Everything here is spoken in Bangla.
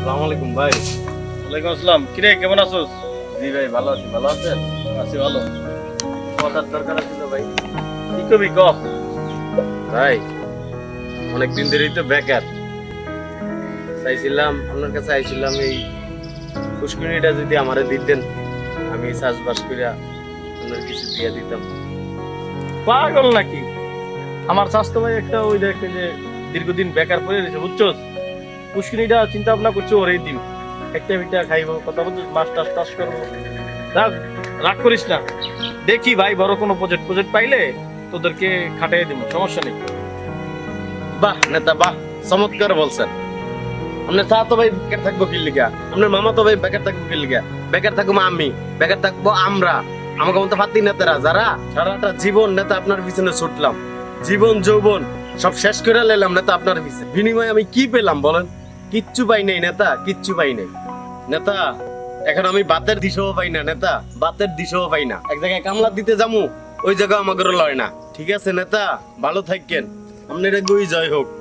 সালাম আলাইকুম ভাই। ওয়ালাইকুম আসসালাম। কিরে কেমন আছোস? জি ভাই ভালো আছি ভালো আছেন? আছি ভালো। কথার দরকার ছিল ভাই। কি কবি ক? ভাই অনেক দিন ধরেই তো বেকার। চাইছিলাম আপনার কাছে আইছিলাম এই পুষ্করিণীটা যদি আমারে দিতেন আমি চাষবাস করিয়া আপনার কিছু দিয়ে দিতাম। পাগল নাকি? আমার স্বাস্থ্য ভাই একটা ওই দেখ যে দীর্ঘদিন বেকার পড়ে রয়েছে বুঝছোস? পুষ্কিনিটা চিন্তা ভাবনা করছে ওরেই দিন একটা বিটা খাইবো, কথা বলছিস মাছ টাছ টাছ করব। রাগ রাগ করিস না। দেখি ভাই, বড় কোনো প্রজেক্ট প্রজেক্ট পাইলে তোদেরকে খাটাই দিব, সমস্যা নেই। বাহ, নেতা, বাহ, চমৎকার বলছেন। আপনার চা তো ভাই বেকার থাকব কি লিগা। আপনার মামা তো ভাই বেকার থাকব কি লিগা। বেকার থাকব আমি, বেকার থাকব আমরা। আমাকে মতো ফাতি নেতারা যারা? সারাটা জীবন নেতা আপনার পিছনে ছুটলাম। জীবন, যৌবন, সব শেষ করে লেলাম নেতা আপনার পিছনে। বিনিময়ে আমি কি পেলাম বলেন? কিচ্ছু পাই নাই, নেতা, কিচ্ছু পাই নাই। নেতা, এখন আমি বাতের দিশাও পাই না, নেতা, বাতের দিশাও পাই না। এক জায়গায় কামলা দিতে যামু, ওই জায়গা আমাকে লয় না। ঠিক আছে, নেতা, ভালো থাকেন। আপনার গই জয় হোক।